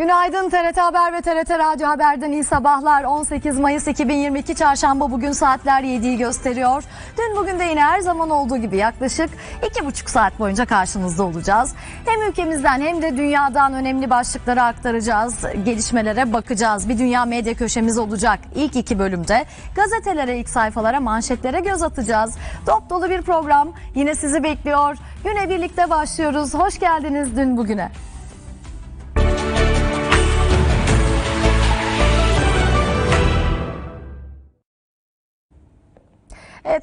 Günaydın TRT Haber ve TRT Radyo Haber'den iyi sabahlar. 18 Mayıs 2022 Çarşamba bugün saatler 7'yi gösteriyor. Dün bugün de yine her zaman olduğu gibi yaklaşık 2,5 saat boyunca karşınızda olacağız. Hem ülkemizden hem de dünyadan önemli başlıkları aktaracağız. Gelişmelere bakacağız. Bir dünya medya köşemiz olacak. İlk iki bölümde gazetelere, ilk sayfalara, manşetlere göz atacağız. Dop dolu bir program yine sizi bekliyor. Güne birlikte başlıyoruz. Hoş geldiniz dün bugüne.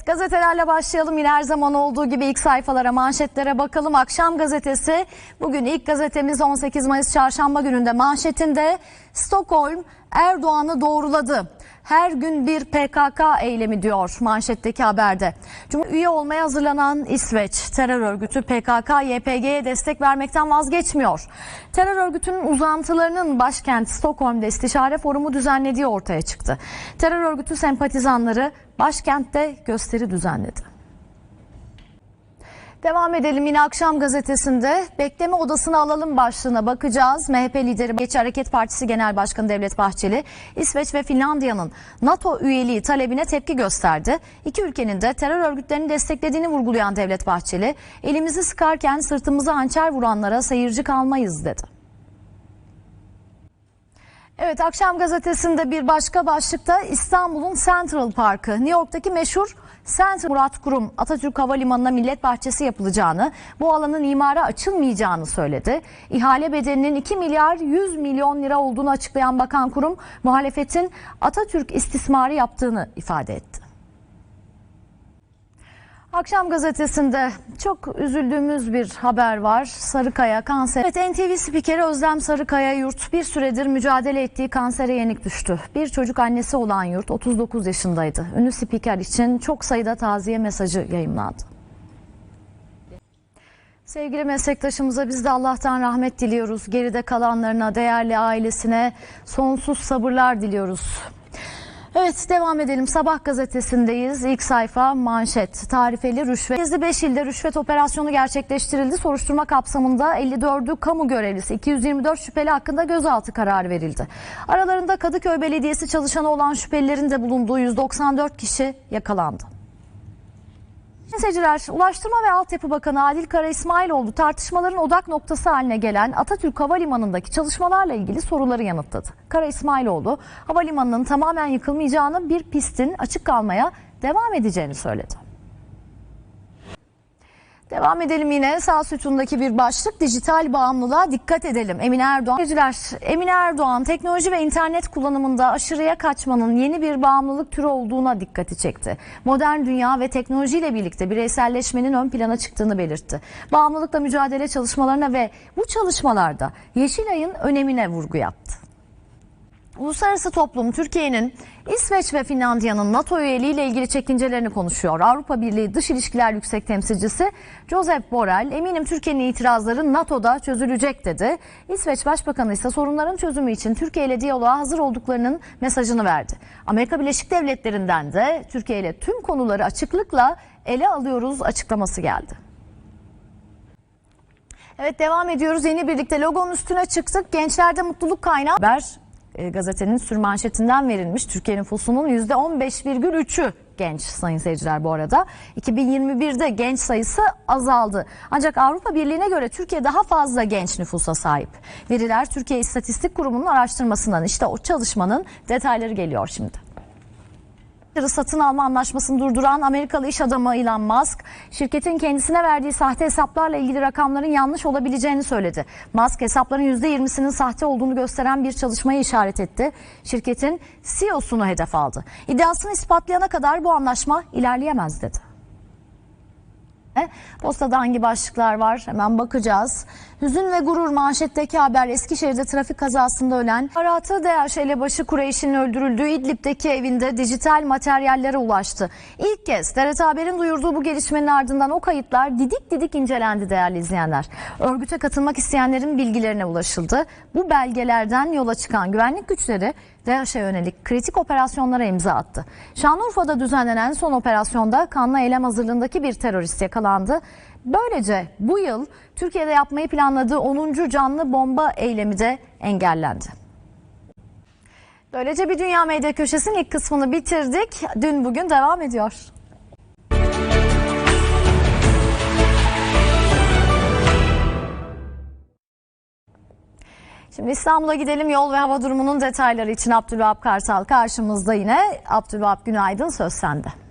Gazetelerle başlayalım. Yine her zaman olduğu gibi ilk sayfalara, manşetlere bakalım. Akşam gazetesi bugün ilk gazetemiz 18 Mayıs çarşamba gününde manşetinde Stockholm Erdoğan'ı doğruladı. Her gün bir PKK eylemi diyor manşetteki haberde. Cumhur üye olmaya hazırlanan İsveç terör örgütü PKK YPG'ye destek vermekten vazgeçmiyor. Terör örgütünün uzantılarının başkent Stockholm'da istişare forumu düzenlediği ortaya çıktı. Terör örgütü sempatizanları başkentte gösteri düzenledi. Devam edelim yine akşam gazetesinde bekleme odasına alalım başlığına bakacağız. MHP lideri Milliyetçi Hareket Partisi Genel Başkanı Devlet Bahçeli İsveç ve Finlandiya'nın NATO üyeliği talebine tepki gösterdi. İki ülkenin de terör örgütlerini desteklediğini vurgulayan Devlet Bahçeli elimizi sıkarken sırtımıza hançer vuranlara seyirci kalmayız dedi. Evet akşam gazetesinde bir başka başlıkta İstanbul'un Central Parkı, New York'taki meşhur Central Murat Kurum Atatürk Havalimanı'na millet bahçesi yapılacağını, bu alanın imara açılmayacağını söyledi. İhale bedelinin 2 milyar 100 milyon lira olduğunu açıklayan Bakan Kurum, muhalefetin Atatürk istismarı yaptığını ifade etti. Akşam gazetesinde çok üzüldüğümüz bir haber var. Sarıkaya kanser. Evet NTV spikeri Özlem Sarıkaya Yurt bir süredir mücadele ettiği kansere yenik düştü. Bir çocuk annesi olan Yurt 39 yaşındaydı. Ünlü spiker için çok sayıda taziye mesajı yayımlandı. Sevgili meslektaşımıza biz de Allah'tan rahmet diliyoruz. Geride kalanlarına, değerli ailesine sonsuz sabırlar diliyoruz. Evet devam edelim. Sabah gazetesindeyiz. İlk sayfa manşet. Tarifeli rüşvet. Gizli 5 ilde rüşvet operasyonu gerçekleştirildi. Soruşturma kapsamında 54'ü kamu görevlisi 224 şüpheli hakkında gözaltı kararı verildi. Aralarında Kadıköy Belediyesi çalışanı olan şüphelilerin de bulunduğu 194 kişi yakalandı. Seyirciler, Ulaştırma ve Altyapı Bakanı Adil Kara İsmailoğlu tartışmaların odak noktası haline gelen Atatürk Havalimanı'ndaki çalışmalarla ilgili soruları yanıtladı. Kara İsmailoğlu, havalimanının tamamen yıkılmayacağını, bir pistin açık kalmaya devam edeceğini söyledi. Devam edelim yine sağ sütundaki bir başlık dijital bağımlılığa dikkat edelim. Emine Erdoğan. Emine Erdoğan teknoloji ve internet kullanımında aşırıya kaçmanın yeni bir bağımlılık türü olduğuna dikkati çekti. Modern dünya ve teknolojiyle birlikte bireyselleşmenin ön plana çıktığını belirtti. Bağımlılıkla mücadele çalışmalarına ve bu çalışmalarda Yeşilay'ın önemine vurgu yaptı. Uluslararası toplum Türkiye'nin İsveç ve Finlandiya'nın NATO üyeliği ile ilgili çekincelerini konuşuyor. Avrupa Birliği Dış İlişkiler Yüksek Temsilcisi Josep Borrell eminim Türkiye'nin itirazları NATO'da çözülecek dedi. İsveç Başbakanı ise sorunların çözümü için Türkiye ile diyaloğa hazır olduklarının mesajını verdi. Amerika Birleşik Devletleri'nden de Türkiye ile tüm konuları açıklıkla ele alıyoruz açıklaması geldi. Evet devam ediyoruz. Yeni birlikte logonun üstüne çıktık. Gençlerde mutluluk kaynağı. Haber e, gazetenin sürmanşetinden verilmiş. Türkiye nüfusunun %15,3'ü genç sayın seyirciler bu arada. 2021'de genç sayısı azaldı. Ancak Avrupa Birliği'ne göre Türkiye daha fazla genç nüfusa sahip. Veriler Türkiye İstatistik Kurumu'nun araştırmasından işte o çalışmanın detayları geliyor şimdi satın alma anlaşmasını durduran Amerikalı iş adamı Elon Musk, şirketin kendisine verdiği sahte hesaplarla ilgili rakamların yanlış olabileceğini söyledi. Musk hesapların %20'sinin sahte olduğunu gösteren bir çalışmaya işaret etti. Şirketin CEO'sunu hedef aldı. İddiasını ispatlayana kadar bu anlaşma ilerleyemez dedi. Postada hangi başlıklar var hemen bakacağız. Hüzün ve gurur manşetteki haber Eskişehir'de trafik kazasında ölen Aratı DH elebaşı Kureyş'in öldürüldüğü İdlib'deki evinde dijital materyallere ulaştı. İlk kez TRT Haber'in duyurduğu bu gelişmenin ardından o kayıtlar didik didik incelendi değerli izleyenler. Örgüte katılmak isteyenlerin bilgilerine ulaşıldı. Bu belgelerden yola çıkan güvenlik güçleri DAEŞ'e yönelik kritik operasyonlara imza attı. Şanlıurfa'da düzenlenen son operasyonda kanlı eylem hazırlığındaki bir terörist yakalandı. Böylece bu yıl Türkiye'de yapmayı planladığı 10. canlı bomba eylemi de engellendi. Böylece bir Dünya Medya Köşesi'nin ilk kısmını bitirdik. Dün bugün devam ediyor. Şimdi İstanbul'a gidelim yol ve hava durumunun detayları için Abdülvahap Kartal karşımızda yine. Abdülvahap günaydın söz sende.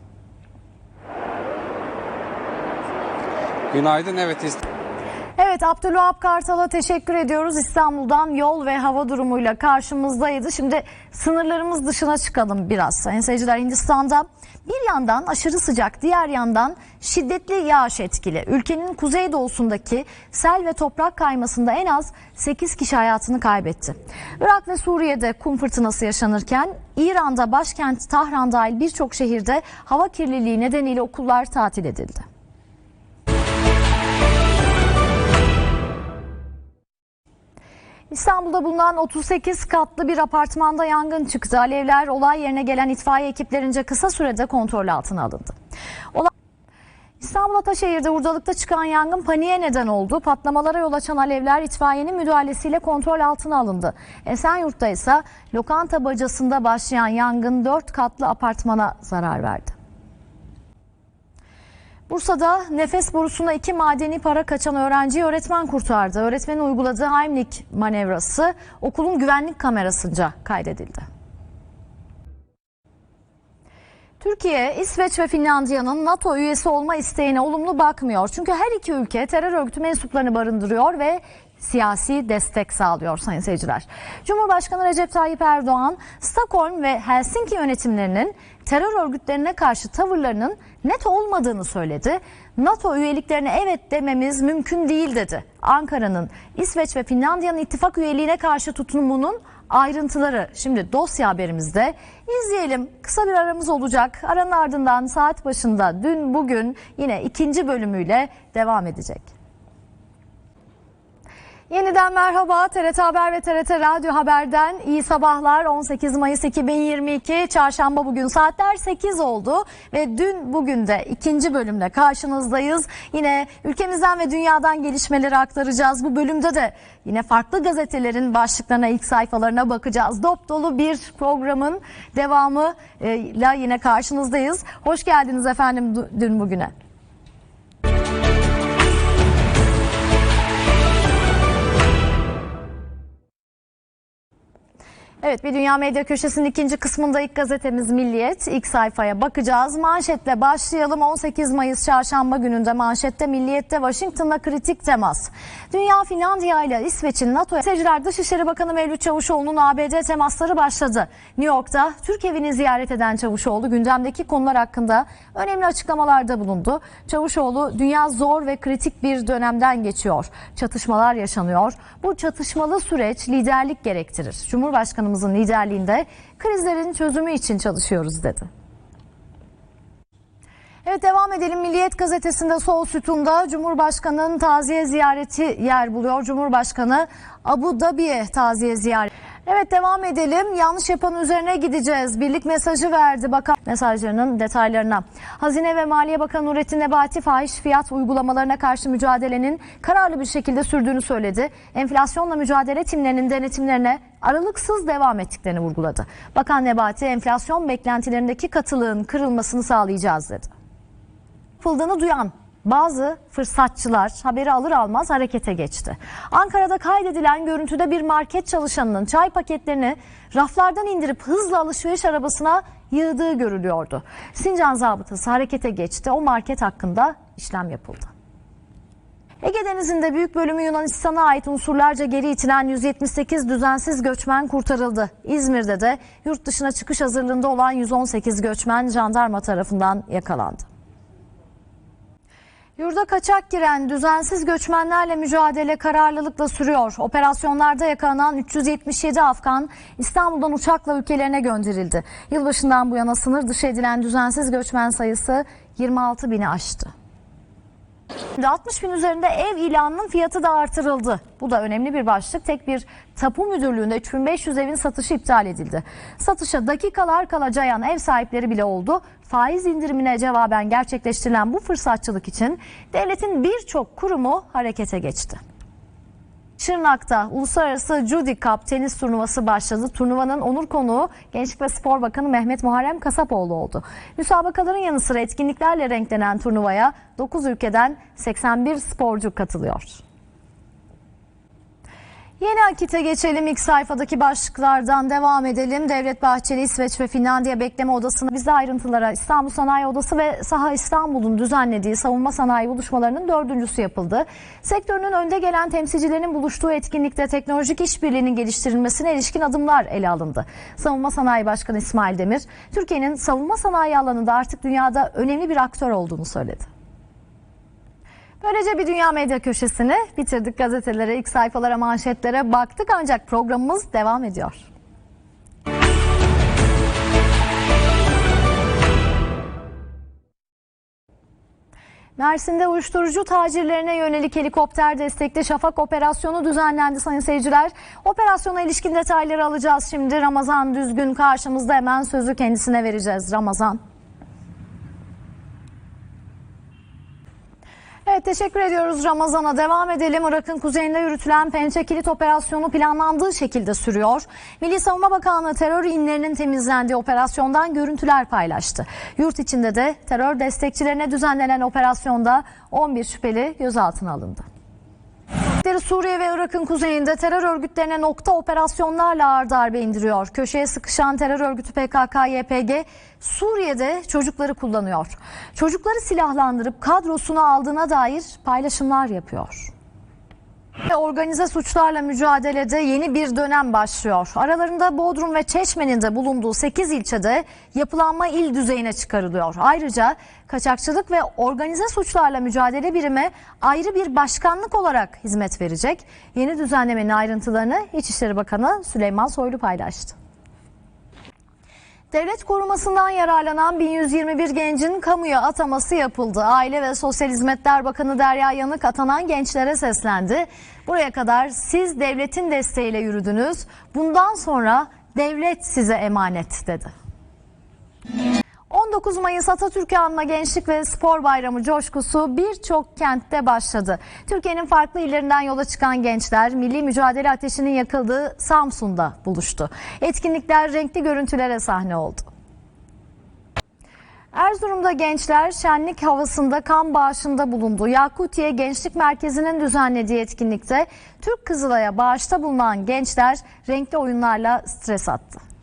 Günaydın evet Evet Abdülvahap Kartal'a teşekkür ediyoruz. İstanbul'dan yol ve hava durumuyla karşımızdaydı. Şimdi sınırlarımız dışına çıkalım biraz. Sayın seyirciler Hindistan'da bir yandan aşırı sıcak diğer yandan şiddetli yağış etkili. Ülkenin kuzeydoğusundaki sel ve toprak kaymasında en az 8 kişi hayatını kaybetti. Irak ve Suriye'de kum fırtınası yaşanırken İran'da başkent Tahran dahil birçok şehirde hava kirliliği nedeniyle okullar tatil edildi. İstanbul'da bulunan 38 katlı bir apartmanda yangın çıktı. Alevler olay yerine gelen itfaiye ekiplerince kısa sürede kontrol altına alındı. Olay İstanbul Ataşehir'de hurdalıkta çıkan yangın paniğe neden oldu. Patlamalara yol açan alevler itfaiyenin müdahalesiyle kontrol altına alındı. Esenyurt'ta ise lokanta bacasında başlayan yangın 4 katlı apartmana zarar verdi. Bursa'da nefes borusuna iki madeni para kaçan öğrenciyi öğretmen kurtardı. Öğretmenin uyguladığı Heimlich manevrası okulun güvenlik kamerasınca kaydedildi. Türkiye, İsveç ve Finlandiya'nın NATO üyesi olma isteğine olumlu bakmıyor. Çünkü her iki ülke terör örgütü mensuplarını barındırıyor ve siyasi destek sağlıyor sayın seyirciler. Cumhurbaşkanı Recep Tayyip Erdoğan, Stockholm ve Helsinki yönetimlerinin terör örgütlerine karşı tavırlarının net olmadığını söyledi. NATO üyeliklerine evet dememiz mümkün değil dedi. Ankara'nın İsveç ve Finlandiya'nın ittifak üyeliğine karşı tutumunun ayrıntıları şimdi dosya haberimizde. İzleyelim. Kısa bir aramız olacak. Aranın ardından saat başında dün bugün yine ikinci bölümüyle devam edecek. Yeniden merhaba TRT Haber ve TRT Radyo Haber'den iyi sabahlar 18 Mayıs 2022 Çarşamba bugün saatler 8 oldu ve dün bugün de ikinci bölümle karşınızdayız. Yine ülkemizden ve dünyadan gelişmeleri aktaracağız. Bu bölümde de yine farklı gazetelerin başlıklarına ilk sayfalarına bakacağız. Dop dolu bir programın devamıyla yine karşınızdayız. Hoş geldiniz efendim dün bugüne. Evet bir Dünya Medya Köşesi'nin ikinci kısmında ilk gazetemiz Milliyet. İlk sayfaya bakacağız. Manşetle başlayalım. 18 Mayıs çarşamba gününde manşette Milliyet'te Washington'la kritik temas. Dünya Finlandiya ile İsveç'in NATO Seyirciler Dışişleri Bakanı Mevlüt Çavuşoğlu'nun ABD temasları başladı. New York'ta Türk evini ziyaret eden Çavuşoğlu gündemdeki konular hakkında önemli açıklamalarda bulundu. Çavuşoğlu dünya zor ve kritik bir dönemden geçiyor. Çatışmalar yaşanıyor. Bu çatışmalı süreç liderlik gerektirir. Cumhurbaşkanımız Başkanımızın liderliğinde krizlerin çözümü için çalışıyoruz dedi. Evet devam edelim. Milliyet gazetesinde sol sütunda Cumhurbaşkanı'nın taziye ziyareti yer buluyor. Cumhurbaşkanı Abu Dhabi'ye taziye ziyareti. Evet devam edelim. Yanlış yapanın üzerine gideceğiz. Birlik mesajı verdi bakan mesajlarının detaylarına. Hazine ve Maliye Bakanı Nurettin Nebati fahiş fiyat uygulamalarına karşı mücadelenin kararlı bir şekilde sürdüğünü söyledi. Enflasyonla mücadele timlerinin denetimlerine aralıksız devam ettiklerini vurguladı. Bakan Nebati enflasyon beklentilerindeki katılığın kırılmasını sağlayacağız dedi. Yapıldığını duyan bazı fırsatçılar haberi alır almaz harekete geçti. Ankara'da kaydedilen görüntüde bir market çalışanının çay paketlerini raflardan indirip hızla alışveriş arabasına yığdığı görülüyordu. Sincan zabıtası harekete geçti. O market hakkında işlem yapıldı. Ege Denizi'nde büyük bölümü Yunanistan'a ait unsurlarca geri itilen 178 düzensiz göçmen kurtarıldı. İzmir'de de yurt dışına çıkış hazırlığında olan 118 göçmen jandarma tarafından yakalandı. Yurda kaçak giren düzensiz göçmenlerle mücadele kararlılıkla sürüyor. Operasyonlarda yakalanan 377 Afgan İstanbul'dan uçakla ülkelerine gönderildi. Yılbaşından bu yana sınır dışı edilen düzensiz göçmen sayısı 26 bini aştı. 60 bin üzerinde ev ilanının fiyatı da artırıldı. Bu da önemli bir başlık. Tek bir tapu müdürlüğünde 3500 evin satışı iptal edildi. Satışa dakikalar kala ev sahipleri bile oldu. Faiz indirimine cevaben gerçekleştirilen bu fırsatçılık için devletin birçok kurumu harekete geçti. Şırnak'ta Uluslararası Judy Cup tenis turnuvası başladı. Turnuvanın onur konuğu Gençlik ve Spor Bakanı Mehmet Muharrem Kasapoğlu oldu. Müsabakaların yanı sıra etkinliklerle renklenen turnuvaya 9 ülkeden 81 sporcu katılıyor. Yeni Akit'e geçelim. İlk sayfadaki başlıklardan devam edelim. Devlet Bahçeli İsveç ve Finlandiya bekleme odasına bize ayrıntılara İstanbul Sanayi Odası ve Saha İstanbul'un düzenlediği savunma sanayi buluşmalarının dördüncüsü yapıldı. Sektörünün önde gelen temsilcilerinin buluştuğu etkinlikte teknolojik işbirliğinin geliştirilmesine ilişkin adımlar ele alındı. Savunma Sanayi Başkanı İsmail Demir, Türkiye'nin savunma sanayi alanında artık dünyada önemli bir aktör olduğunu söyledi. Böylece bir dünya medya köşesini bitirdik. Gazetelere, ilk sayfalara, manşetlere baktık ancak programımız devam ediyor. Mersin'de uyuşturucu tacirlerine yönelik helikopter destekli şafak operasyonu düzenlendi sayın seyirciler. Operasyona ilişkin detayları alacağız şimdi. Ramazan Düzgün karşımızda hemen sözü kendisine vereceğiz. Ramazan. Evet teşekkür ediyoruz Ramazan'a. Devam edelim. Irak'ın kuzeyinde yürütülen Pençe Kilit operasyonu planlandığı şekilde sürüyor. Milli Savunma Bakanlığı terör inlerinin temizlendiği operasyondan görüntüler paylaştı. Yurt içinde de terör destekçilerine düzenlenen operasyonda 11 şüpheli gözaltına alındı. Suriye ve Irak'ın kuzeyinde terör örgütlerine nokta operasyonlarla ağır darbe indiriyor. Köşeye sıkışan terör örgütü PKK-YPG Suriye'de çocukları kullanıyor. Çocukları silahlandırıp kadrosuna aldığına dair paylaşımlar yapıyor. Organize suçlarla mücadelede yeni bir dönem başlıyor. Aralarında Bodrum ve Çeşme'nin de bulunduğu 8 ilçede yapılanma il düzeyine çıkarılıyor. Ayrıca kaçakçılık ve organize suçlarla mücadele birimi ayrı bir başkanlık olarak hizmet verecek. Yeni düzenlemenin ayrıntılarını İçişleri Bakanı Süleyman Soylu paylaştı. Devlet korumasından yararlanan 1121 gencin kamuya ataması yapıldı. Aile ve Sosyal Hizmetler Bakanı Derya Yanık atanan gençlere seslendi. Buraya kadar siz devletin desteğiyle yürüdünüz. Bundan sonra devlet size emanet dedi. 19 Mayıs Atatürk'ü anma Gençlik ve Spor Bayramı coşkusu birçok kentte başladı. Türkiye'nin farklı illerinden yola çıkan gençler milli mücadele ateşinin yakıldığı Samsun'da buluştu. Etkinlikler renkli görüntülere sahne oldu. Erzurum'da gençler şenlik havasında kan bağışında bulundu. Yakutiye Gençlik Merkezi'nin düzenlediği etkinlikte Türk Kızılay'a bağışta bulunan gençler renkli oyunlarla stres attı.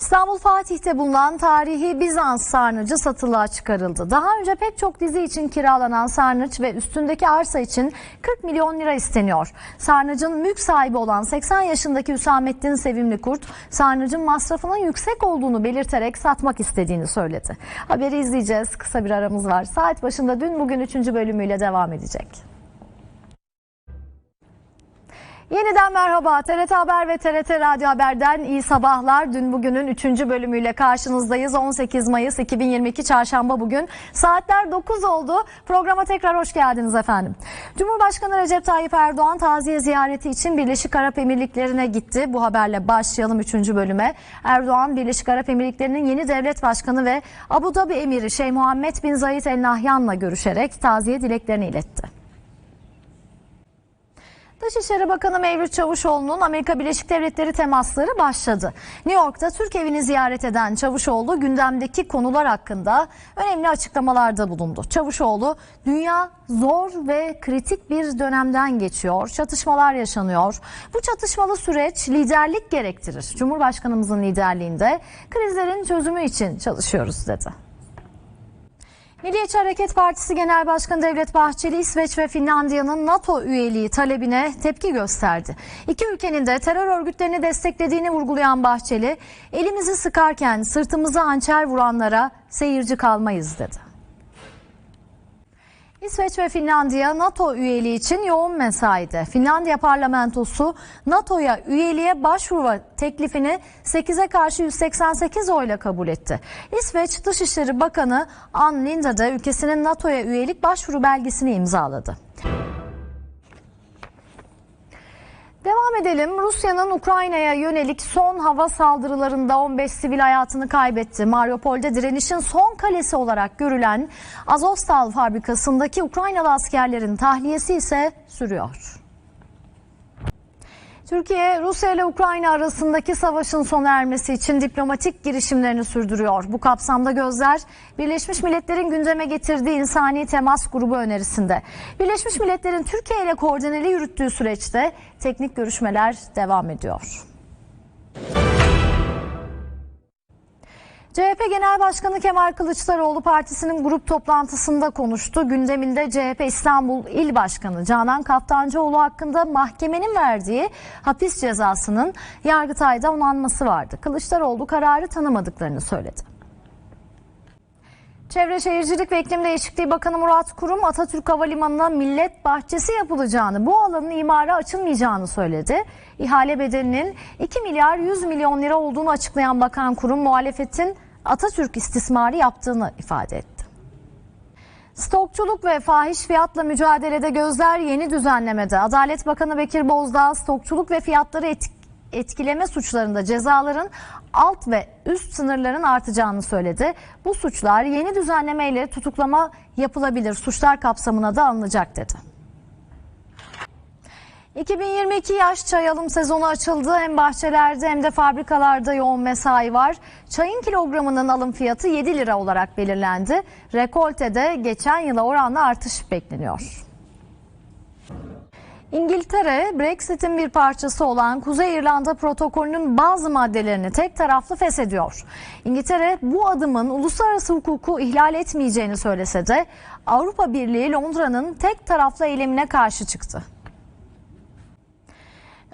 İstanbul Fatih'te bulunan tarihi Bizans sarnıcı satılığa çıkarıldı. Daha önce pek çok dizi için kiralanan sarnıç ve üstündeki arsa için 40 milyon lira isteniyor. Sarnıcın mülk sahibi olan 80 yaşındaki Hüsamettin Sevimli Kurt, sarnıcın masrafının yüksek olduğunu belirterek satmak istediğini söyledi. Haberi izleyeceğiz. Kısa bir aramız var. Saat başında dün bugün 3. bölümüyle devam edecek. Yeniden merhaba. TRT Haber ve TRT Radyo Haber'den iyi sabahlar. Dün bugünün 3. bölümüyle karşınızdayız. 18 Mayıs 2022 Çarşamba bugün. Saatler 9 oldu. Programa tekrar hoş geldiniz efendim. Cumhurbaşkanı Recep Tayyip Erdoğan taziye ziyareti için Birleşik Arap Emirlikleri'ne gitti. Bu haberle başlayalım 3. bölüme. Erdoğan Birleşik Arap Emirlikleri'nin yeni devlet başkanı ve Abu Dhabi Emiri Şeyh Muhammed Bin Zayed El Nahyan'la görüşerek taziye dileklerini iletti. Dışişleri Bakanı Mevlüt Çavuşoğlu'nun Amerika Birleşik Devletleri temasları başladı. New York'ta Türk evini ziyaret eden Çavuşoğlu gündemdeki konular hakkında önemli açıklamalarda bulundu. Çavuşoğlu dünya zor ve kritik bir dönemden geçiyor. Çatışmalar yaşanıyor. Bu çatışmalı süreç liderlik gerektirir. Cumhurbaşkanımızın liderliğinde krizlerin çözümü için çalışıyoruz dedi. Milliyetçi Hareket Partisi Genel Başkanı Devlet Bahçeli İsveç ve Finlandiya'nın NATO üyeliği talebine tepki gösterdi. İki ülkenin de terör örgütlerini desteklediğini vurgulayan Bahçeli, elimizi sıkarken sırtımıza hançer vuranlara seyirci kalmayız dedi. İsveç ve Finlandiya NATO üyeliği için yoğun mesaide. Finlandiya parlamentosu NATO'ya üyeliğe başvuru teklifini 8'e karşı 188 oyla kabul etti. İsveç Dışişleri Bakanı Ann Linde de ülkesinin NATO'ya üyelik başvuru belgesini imzaladı. Devam edelim. Rusya'nın Ukrayna'ya yönelik son hava saldırılarında 15 sivil hayatını kaybetti. Mariupol'de direnişin son kalesi olarak görülen Azovstal fabrikasındaki Ukraynalı askerlerin tahliyesi ise sürüyor. Türkiye, Rusya ile Ukrayna arasındaki savaşın sona ermesi için diplomatik girişimlerini sürdürüyor. Bu kapsamda gözler Birleşmiş Milletler'in gündeme getirdiği insani temas grubu önerisinde. Birleşmiş Milletler'in Türkiye ile koordineli yürüttüğü süreçte teknik görüşmeler devam ediyor. CHP Genel Başkanı Kemal Kılıçdaroğlu partisinin grup toplantısında konuştu. Gündeminde CHP İstanbul İl Başkanı Canan Kaftancıoğlu hakkında mahkemenin verdiği hapis cezasının Yargıtay'da onanması vardı. Kılıçdaroğlu kararı tanımadıklarını söyledi. Çevre Şehircilik ve İklim Değişikliği Bakanı Murat Kurum Atatürk Havalimanı'na millet bahçesi yapılacağını, bu alanın imara açılmayacağını söyledi. İhale bedelinin 2 milyar 100 milyon lira olduğunu açıklayan Bakan Kurum muhalefetin Atatürk istismarı yaptığını ifade etti. Stokçuluk ve fahiş fiyatla mücadelede gözler yeni düzenlemede. Adalet Bakanı Bekir Bozdağ stokçuluk ve fiyatları et- etkileme suçlarında cezaların alt ve üst sınırların artacağını söyledi. Bu suçlar yeni düzenlemeyle tutuklama yapılabilir. Suçlar kapsamına da alınacak dedi. 2022 yaş çay alım sezonu açıldı. Hem bahçelerde hem de fabrikalarda yoğun mesai var. Çayın kilogramının alım fiyatı 7 lira olarak belirlendi. Rekoltede geçen yıla oranla artış bekleniyor. İngiltere, Brexit'in bir parçası olan Kuzey İrlanda protokolünün bazı maddelerini tek taraflı feshediyor. İngiltere bu adımın uluslararası hukuku ihlal etmeyeceğini söylese de Avrupa Birliği Londra'nın tek taraflı eylemine karşı çıktı.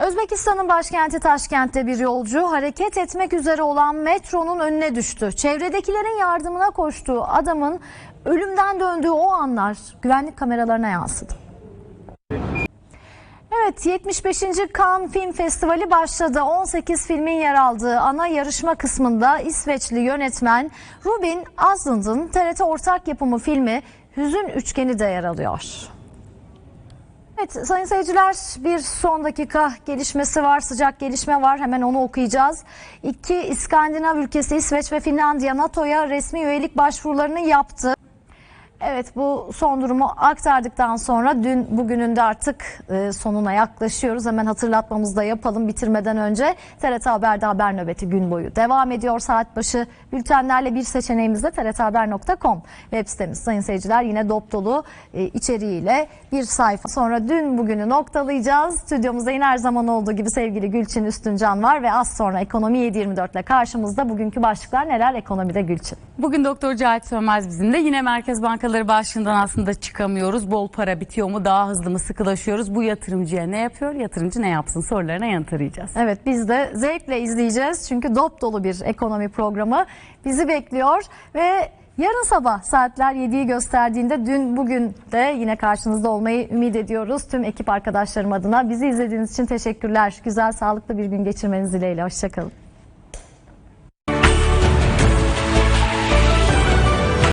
Özbekistan'ın başkenti Taşkent'te bir yolcu hareket etmek üzere olan metronun önüne düştü. Çevredekilerin yardımına koştuğu adamın ölümden döndüğü o anlar güvenlik kameralarına yansıdı. Evet 75. Cannes Film Festivali başladı. 18 filmin yer aldığı ana yarışma kısmında İsveçli yönetmen Rubin Asland'ın TRT ortak yapımı filmi Hüzün Üçgeni de yer alıyor. Evet sayın seyirciler bir son dakika gelişmesi var sıcak gelişme var hemen onu okuyacağız. İki İskandinav ülkesi İsveç ve Finlandiya NATO'ya resmi üyelik başvurularını yaptı. Evet bu son durumu aktardıktan sonra dün bugünün de artık e, sonuna yaklaşıyoruz. Hemen hatırlatmamızı da yapalım bitirmeden önce. TRT Haber'de haber nöbeti gün boyu devam ediyor. Saat başı bültenlerle bir seçeneğimiz de trthaber.com web sitemiz. Sayın seyirciler yine dop dolu e, içeriğiyle bir sayfa. Sonra dün bugünü noktalayacağız. Stüdyomuzda yine her zaman olduğu gibi sevgili Gülçin Üstüncan var ve az sonra Ekonomi 724 ile karşımızda. Bugünkü başlıklar neler ekonomide Gülçin? Bugün Doktor Cahit Sönmez bizimle. Yine merkez bankaları başlığından aslında çıkamıyoruz. Bol para bitiyor mu? Daha hızlı mı sıkılaşıyoruz? Bu yatırımcıya ne yapıyor? Yatırımcı ne yapsın? Sorularına yanıt arayacağız. Evet biz de zevkle izleyeceğiz çünkü dop dolu bir ekonomi programı bizi bekliyor ve yarın sabah saatler 7'yi gösterdiğinde dün bugün de yine karşınızda olmayı ümit ediyoruz. Tüm ekip arkadaşlarım adına bizi izlediğiniz için teşekkürler. Güzel sağlıklı bir gün geçirmeniz dileğiyle. Hoşçakalın.